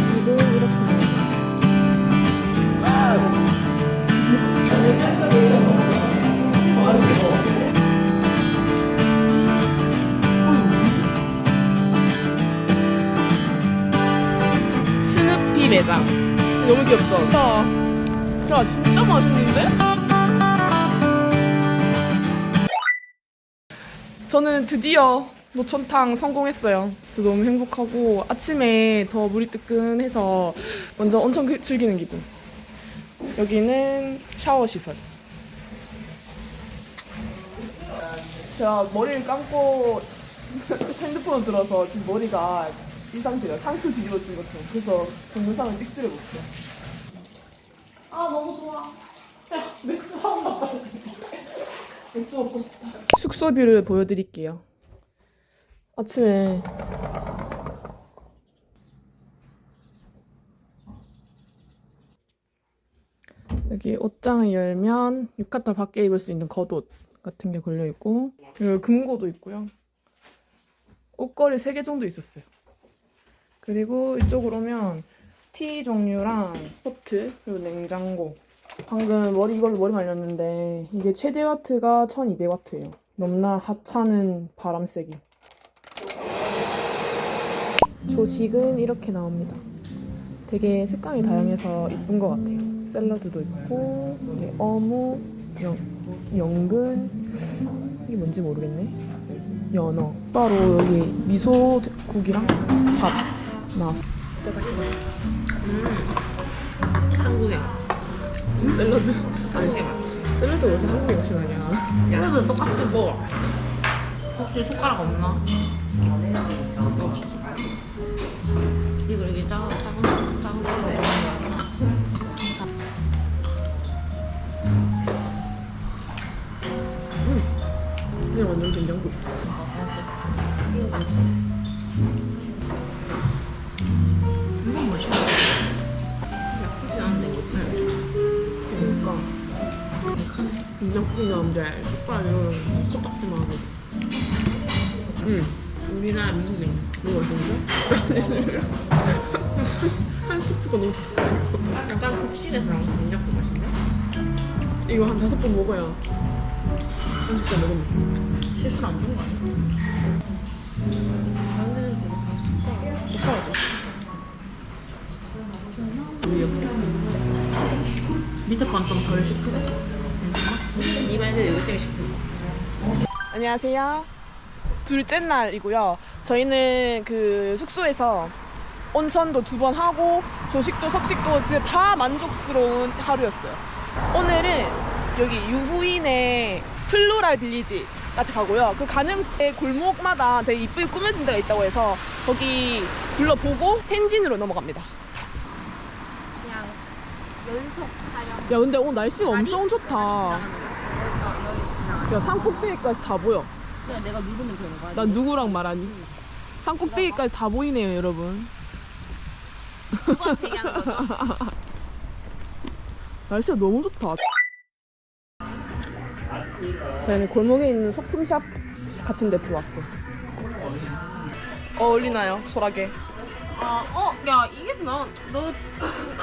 조식은 이렇게. 스누피 매장 너무 귀엽죠? 야, 야 진짜 맛있는데? 저는 드디어 노천탕 성공했어요. 그래서 너무 행복하고 아침에 더 물이 뜨끈해서 완전 엄청 그- 즐기는 기분. 여기는 샤워 시설. 제가 머리를 감고 핸드폰을 들어서 지금 머리가 이 상태예요. 상투 뒤집어 쓴 것처럼. 그래서 동영상을 찍지를 못해요. 아 너무 좋아. 야 맥주 사온 갔다 맥주 먹고 싶다. 숙소 뷰를 보여드릴게요. 아침에 여기 옷장을 열면 유카타 밖에 입을 수 있는 겉옷 같은 게 걸려 있고 그리고 금고도 있고요. 옷걸이 3개 정도 있었어요. 그리고 이쪽으로 오면 티 종류랑 포트 그리고 냉장고 방금 머리 이걸로 머리 말렸는데 이게 최대 와트가 1200와트예요. 넘나 하찮은 바람 세기. 조식은 이렇게 나옵니다. 되게 색감이 다양해서 이쁜 것 같아요. 샐러드도 있고 이게 어묵, 영, 연근 이게 뭔지 모르겠네. 연어. 따로 여기 미소국이랑 밥 나왔어. 한국이야. 샐러드. 한국에 맛. 샐러드 요새 한국에 맛이 나냐? 샐러드 똑같이 먹어. 혹시 숟가락 없나? 없어. 된장국이 나오는데 숟가락으로 코딱지만 하고. 응. 우리나라 미국인. 너무 맛있는데? 한 스프가 너무 작다. 약간 급식에서 나온 된장국 맛인데? 이거 한 다섯 번 먹어야 한 숟갈 먹으면 실수로 안본거 아니야? 데는 별로 다 숟가락. 옆에 밑에 건 좀 덜 시크해? 응. 이 말들 이거 때문에 시크 안녕하세요. 둘째 날이고요. 저희는 그 숙소에서 온천도 두 번 하고 조식도 석식도 진짜 다 만족스러운 하루였어요. 오늘은 여기 유후인의 플로랄 빌리지 까지 가고요. 그 가는 데 골목마다 되게 이쁘게 꾸며진 데가 있다고 해서 거기 둘러보고 텐진으로 넘어갑니다. 연속 촬영. 야 근데 오늘 날씨가 엄청 좋다. 야 산 꼭대기까지 다 보여. 거. 그냥 내가 누르면 되는 거야. 난 누구랑 말하니? 산 꼭대기까지 다 보이네요, 여러분. 누구한테 얘기하는 거죠? 날씨가 너무 좋다. 저희는 골목에 있는 소품샵 같은 데 들어왔어. 어울리나요, 소라게? 아, 어, 야, 이게 너, 너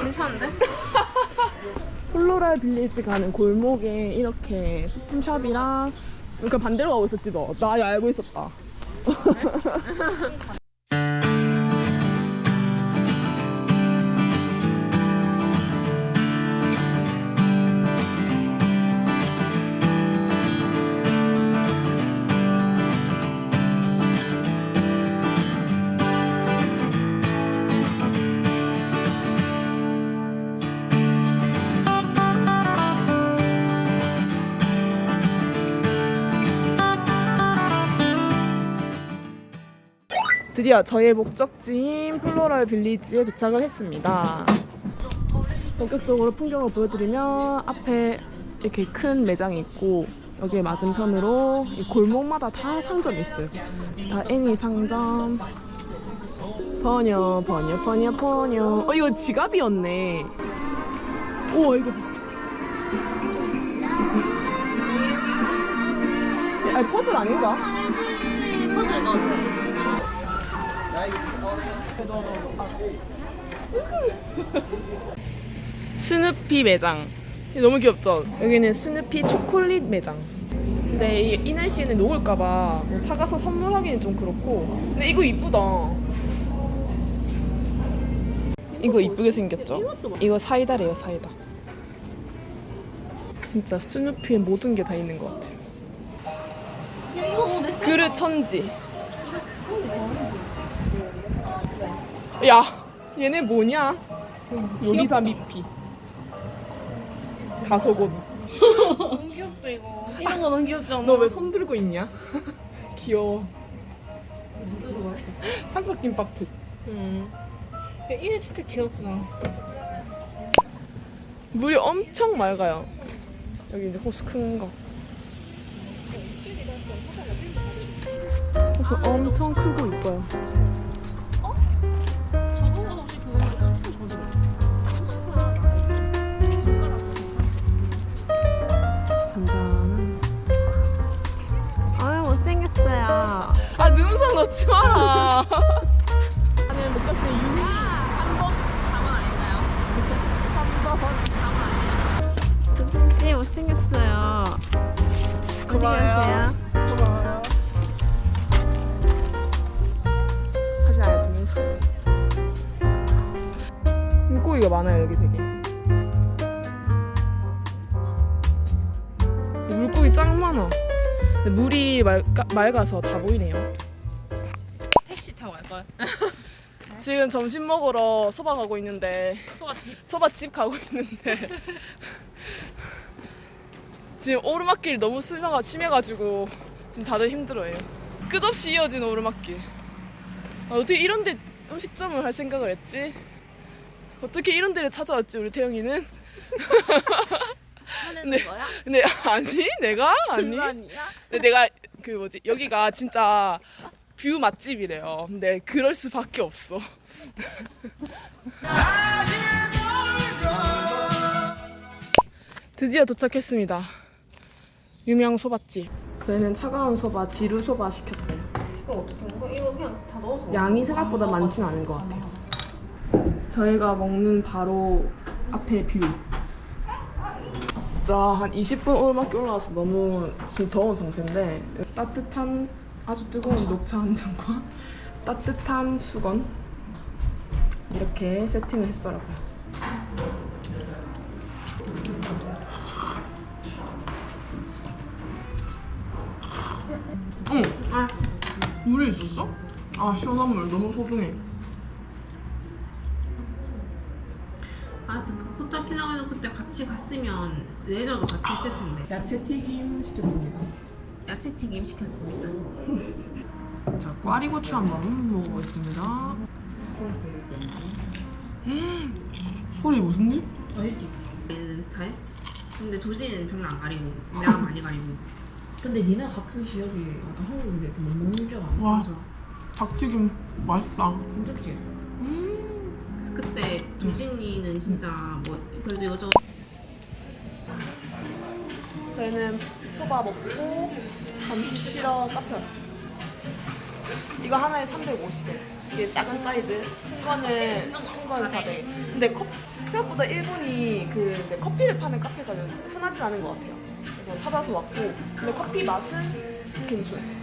괜찮은데? 플로랄 빌리지 가는 골목에 이렇게 소품샵이랑 그러니까 반대로 가고 있었지 너. 나 알고 있었다. 드디어 저의 목적지인 플로럴 빌리지에 도착을 했습니다. 본격적으로 풍경을 보여드리면 앞에 이렇게 큰 매장이 있고 여기에 맞은편으로 이 골목마다 다 상점이 있어요. 다 애니 상점. 버녀 버녀 버녀 버녀. 어 이거 지갑이었네. 우와 이거 봐. 아니 퍼즐 아닌가? 퍼즐 넣어줘. 스누피 매장. 너무 귀엽죠? 여기는 스누피 초콜릿 매장. 근데 이, 이 날씨에는 녹을까봐 뭐 사가서 선물하기는 좀 그렇고. 근데 이거 이쁘다. 이거 이쁘게 생겼죠? 이거 사이다래요, 사이다. 진짜 스누피의 모든 게 다 있는 것 같아요. 그릇 천지. 야, 얘네 뭐냐? 요리사 미피. 가속옷. 너무 귀엽다 이거. 이런 거 너무 귀엽지 않아? 너 왜 손 들고 있냐? 귀여워. 삼각김밥 특. 야, 이게 진짜 귀엽다. 물이 엄청 맑아요. 여기 이제 호수 큰 거. 호수 엄청 크고 이뻐요. 넣지 마라. 못 같은 유미. 3번. 4번 아닌가요? 3번. 조진 씨 못생겼어요. 고마워요. 고마워요. 물고기가 많아요 여기 되게. 물고기 짱 많아. 물이 맑아, 맑아서 다 보이네요. 걸. 지금 점심 먹으러 소바 가고 있는데 소가집. 소바집 가고 있는데 지금 오르막길 너무 심해가, 심해가지고 지금 다들 힘들어해요. 끝없이 이어진 오르막길. 아, 어떻게 이런 데 음식점을 할 생각을 했지? 어떻게 이런 데를 찾아왔지 우리 태영이는? 하는 네. 거야? 근데 아니 내가 아니. 불만이야? 근데 내가 그 뭐지 여기가 진짜 뷰 맛집이래요. 근데 그럴 수밖에 없어. 드디어 도착했습니다. 유명 소바집. 저희는 차가운 소바, 지루 소바 시켰어요. 이거 어떻게 먹어? 이거 그냥 다 넣어서. 양이 생각보다 많진 않은 것 같아요. 저희가 먹는 바로 앞에 뷰. 진짜 한 20분 오르막길 올라와서 너무 지금 더운 상태인데 따뜻한 아주 뜨거운 녹차 한 잔과 따뜻한 수건 이렇게 세팅을 해주더라고요. 응. 아, 물이 있었어? 아 시원한 물 너무 소중해. 아, 그 코타키나와는 그때 같이 갔으면 레저도 같이 했을 텐데. 야채 튀김 시켰습니다. 야채 튀김 시켰습니다. 자, 꽈리고추 한번 먹어보겠습니다. 음, 소리 무슨 일? 있는 스타일? 근데 도시는 별로 안 가리고 내가 많이 가리고. 근데 니네 여기 약간 한국인데 좀못 먹는 줄 알아? 와, 닭튀김 맛있다. 괜찮지? 그래서 그때 도진이는 진짜 뭐 그래도 이것저것 저희는 소바 먹고 잠시 쉬러 카페 왔어요. 이거 하나에 350원. 이게 작은 사이즈. 이거는 이건 400. 근데 컵, 생각보다 일본이 그 이제 커피를 파는 카페가 흔하진 않은 것 같아요. 그래서 찾아서 왔고, 근데 커피 맛은 괜찮아요.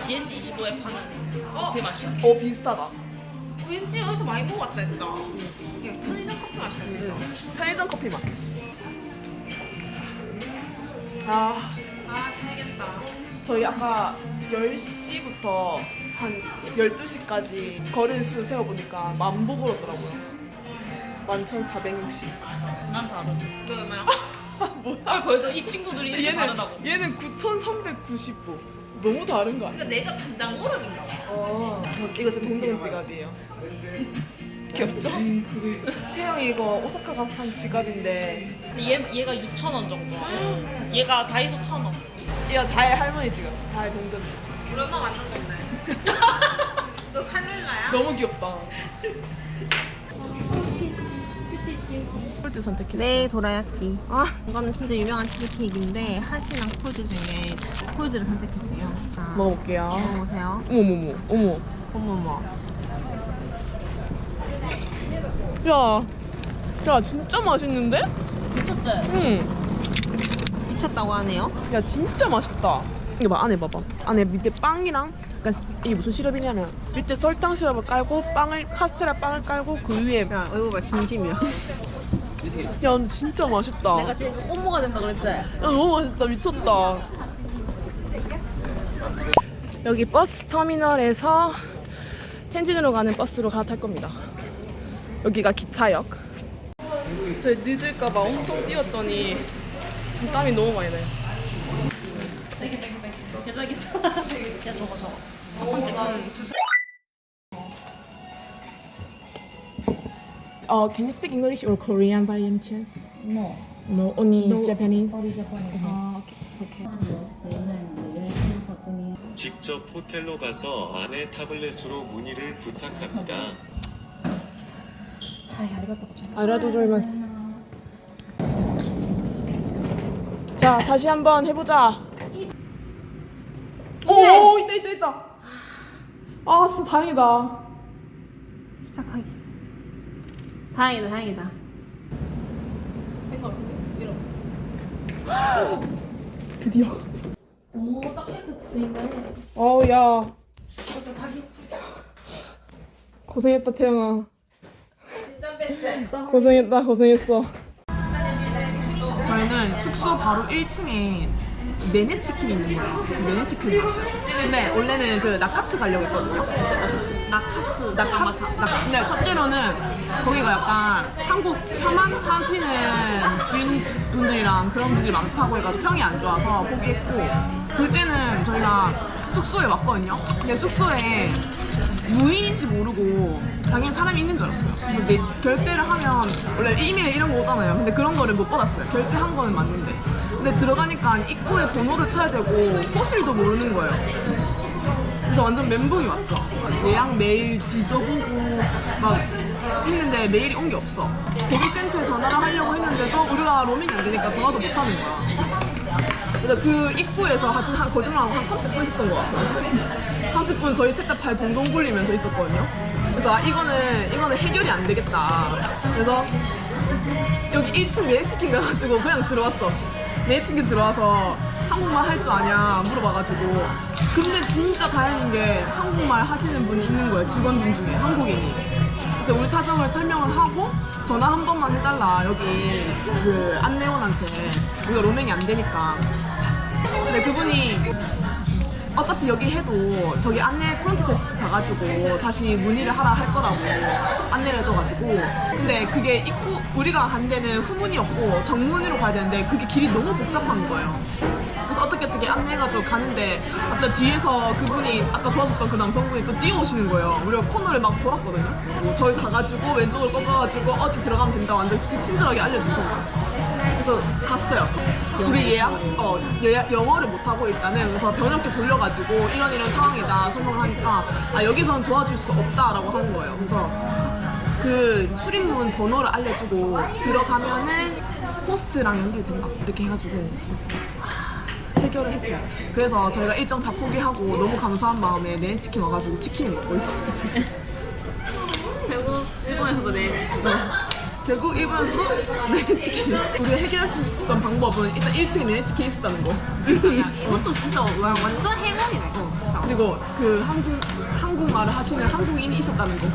GS25에 파는 커피 맛이야. 어 비슷하다. 왠지 어디서 많이 먹어봤다 했다. 야 편의점 커피 맛이다 진짜. 편의점 커피 맛. 아. 아 사야겠다. 저희 아까 10시부터 한 12시까지 걸은 수 세어보니까 만보 걸었더라고요. 11,460. 난. 이게 얼마야? 뭐야? 아, 보여줘. 이 친구들이 이렇게 얘는, 다르다고. 얘는 9,390보. 너무 다른 거 아니야? 그러니까 내가 잔장 오름인가 봐. 어, 이거 제 동전 지갑이에요. 귀엽죠? 태영이 이거 오사카 가서 산 지갑인데 얘, 얘가 6,000원 정도야. 얘가 다이소 1,000원. 이거 다혜 할머니 지갑. 다혜 동전 지갑. 우리 엄마 만든 건데. 너 탈룰라야? 너무 귀엽다. 폴드 선택했어. 네, 도라야끼. 아, 이거는 진짜 유명한 치즈 케이크인데 핫이랑 콜드 중에 콜드를 선택했대요. 자, 먹어볼게요. 먹어보세요. 어머머머, 어머. 어머머. 야, 야 진짜 맛있는데? 미쳤지? 응. 미쳤다고 하네요. 야 진짜 맛있다. 이거 봐 안에 봐봐. 안에 밑에 빵이랑 그러니까 이게 무슨 시럽이냐면 밑에 설탕 시럽을 깔고 빵을 카스테라 빵을 깔고 그 위에 야, 야, 이거 봐, 진심이야. 야 근데 진짜 맛있다. 내가 지금 꽃모가 된다 그랬지? 야 너무 맛있다 미쳤다. 여기 버스 터미널에서 텐진으로 가는 버스로 갈아탈 겁니다. 여기가 기차역. 저 늦을까봐 엄청 뛰었더니 지금 땀이 너무 많이 나요. 괜찮아 괜찮아 야 저거 저거 첫 번째 거 Uh, can you speak English or Korean by any chance? No No, only Japanese. Sorry Japanese 아, 오케이. 오케이. 직접 호텔로 가서 안에 타블렛으로 문의를 부탁합니다. 아리가또 조이마스. 자, 다시 한번 해보자. 오, 있다, 있다, 있다. 아, 진짜 다행이다. 시작하기. 다행이다, 다행이다. 드디어. 오, 딱 이렇게 되네. 어우, 야. 고생했다, 태영아. 고생했다, 고생했어. 저희는 숙소 바로 1층에 내내 치킨이 있는 거예요. 내내 치킨을 봤어요. 근데 원래는 그 나카츠 가려고 했거든요. 진짜 나카츠. 나카스. 나카스. 나, 근데 첫째로는 거기가 약간 한국 혐한 하시는 주인분들이랑 그런 분들이 많다고 해가지고 평이 안 좋아서 포기했고 둘째는 저희가 숙소에 왔거든요. 근데 숙소에 무인인지 모르고 당연히 사람이 있는 줄 알았어요. 그래서 내 결제를 하면 원래 이메일 이런 거 오잖아요. 근데 그런 거를 못 받았어요. 결제한 거는 맞는데. 근데 들어가니까 입구에 번호를 쳐야 되고 호실도 모르는 거예요. 그래서 완전 멘붕이 왔죠. 예약 메일 뒤져보고 막 했는데 메일이 온 게 없어. 고객센터에 전화를 하려고 했는데도 우리가 로밍이 안 되니까 전화도 못 하는 거야. 그래서 그 입구에서 한, 한 거짓말하고 한 30분 있었던 것 같아요. 30분 저희 셋 다 발 동동 굴리면서 있었거든요. 그래서 아, 이거는 이거는 해결이 안 되겠다. 그래서 여기 1층 내치킨 가가지고 그냥 들어왔어. 내치킨 들어와서 한국말 할 줄 아냐 물어봐가지고 근데 진짜 다행인 게 한국말 하시는 분이 있는 거예요. 직원분 중에 한국인이. 그래서 우리 사정을 설명을 하고 전화 한 번만 해달라 여기 그 안내원한테 우리가 로밍이 안 되니까. 근데 그분이 어차피 여기 해도 저기 안내 프론트 데스크 가가지고 다시 문의를 하라 할 거라고 안내를 해줘가지고. 근데 그게 입구 우리가 간 데는 후문이었고 정문으로 가야 되는데 그게 길이 너무 복잡한 거예요. 그래서 어떻게 어떻게 안내해가지고 가는데 갑자기 뒤에서 그분이 아까 도와줬던 그 남성분이 또 뛰어오시는 거예요. 우리가 코너를 막 돌았거든요. 저희 가가지고 왼쪽으로 꺾어가지고 어디 들어가면 된다 완전 그 친절하게 알려주시는 거예요 그래서 갔어요. 우리 예약, 어, 예약 영어를 못하고 일단은 그래서 번역기 돌려가지고 이런 이런 상황이다 설명하니까 아 여기서는 도와줄 수 없다라고 하는 거예요. 그래서 그 출입문 번호를 알려주고 들어가면은 호스트랑 연결된다 이렇게 해가지고 해결을 했어요. 그래서 저희가 일정 다 포기하고 너무 감사한 마음에 내일 치킨 와가지고 치킨을 먹고 있어요 지금. 결국 일본에서도 내 치킨. 결국 일본에서도 내치킨. 우리가 해결할 수 있었던 방법은 일단 1층에 내치킨이 있었다는 거. 야, 이것도 진짜 와- 완전 행운이네, 진짜. 그리고 그 한국 한국말을 하시는 한국인이 있었다는 거.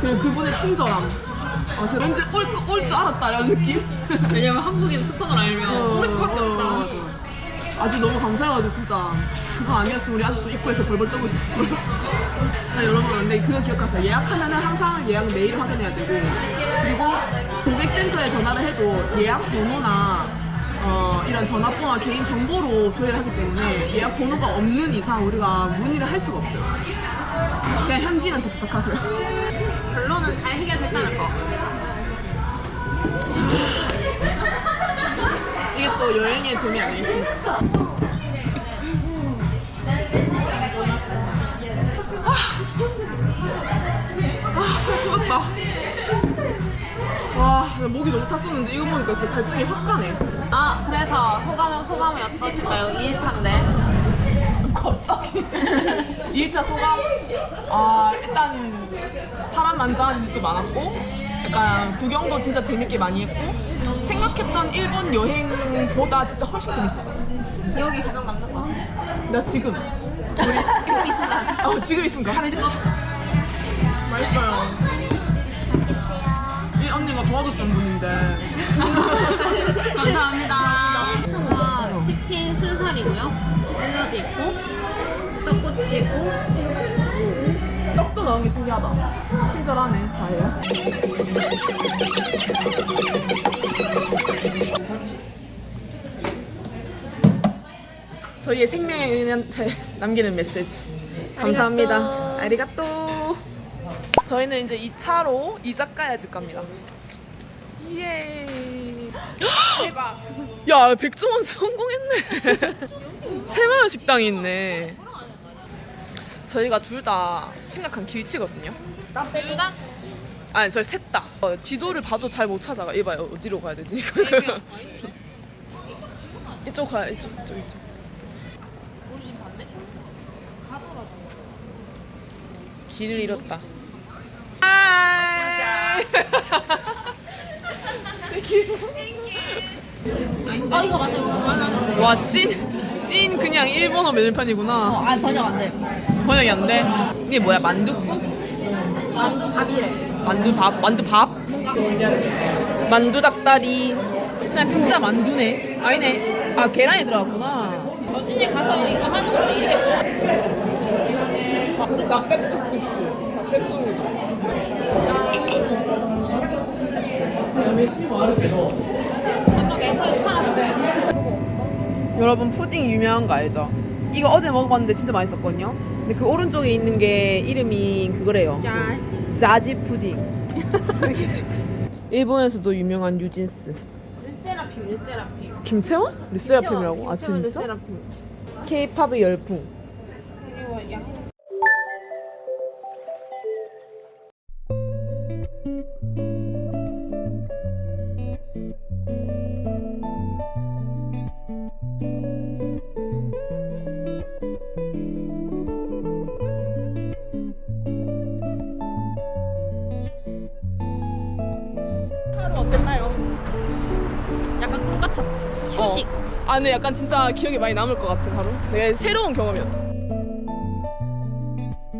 그리고 그분의 친절함. 어, 진짜 왠지 올줄 알았다라는 느낌? 왜냐면 한국인 특성을 알면 올 수밖에 어, 없다. 아직 너무 감사해가지고 진짜 그거 아니었으면 우리 아직도 입구에서 벌벌 떠고 있었을 거예요 네, 여러분 근데 그거 기억하세요? 예약하면은 항상 예약 메일을 확인해야 되고 그리고 고객센터에 전화를 해도 예약 번호나 어, 이런 전화번호와 개인 정보로 조회를 하기 때문에 예약 번호가 없는 이상 우리가 문의를 할 수가 없어요. 그냥 현지인한테 부탁하세요. 결론은 잘 해결됐다는 거. 이게 또 여행의 재미 아니겠습니까? 아, 같다. 와, 나 목이 너무 탔었는데 이거 보니까 진짜 갈증이 확 가네. 아, 그래서 소감은 소감이 어떠실까요? 2일차인데. 갑자기 2일차 소감 아 일단 파란만장한 일도 많았고 약간 구경도 진짜 재밌게 많이 했고 생각했던 일본 여행보다 진짜 훨씬 재밌었어 여기 가장 남는 거. 나 지금 우리 지금 이 순간. 어 지금 이 순간 맛있어요 이 언니가 도와줬던 분인데 감사합니다. 차가 치킨 순살이고요. 샐러드 있고 떡꼬치고 떡도 나온 게 신기하다. 친절하네. 다예요? 저희의 생명의 은한테 남기는 메시지. 감사합니다. 아리가또. 저희는 이제 2차로 이자카야 집 갑니다. 예. 대박. 야 백종원 성공했네. 새마을 식당이 있네 저희가 둘 다 심각한 길치거든요. 둘다? 아니 저희 셋 다. 어, 지도를 봐도 잘 못 찾아가. 이봐요. 어디로 가야 되지? 이쪽 가야 이쪽 이쪽 이쪽. 길을 잃었다. 하이! 아 이거 맞아 이거 맞아. 와, 찐, 찐 그냥 일본어 메뉴판이구나. 아 번역 안 돼. 번역이 안 돼. 이게 뭐야, 만두국? 만두 밥이래. 만두밥? 만두밥? 만두 닭다리. 그냥 진짜 만두네. 아니네. 아, 계란이 들어갔구나. 어진이 가서 이거 하는 거 이래. 닭백숙 국수. 닭백숙 국수. 여러분 푸딩 유명한 거 알죠? 이거 어제 먹어봤는데 진짜 맛있었거든요. 근데 그 오른쪽에 있는 게 이름이 그거래요. 짜지. 자지 푸딩. 일본에서도 유명한 뉴진스. 르세라핌 르세라핌. 김채원? 르세라핌이라고? 아 진짜? 르세라핌. K-팝의 열풍. 근데 약간 진짜 기억에 많이 남을 것 같은 하루. 되게 새로운 경험이었다.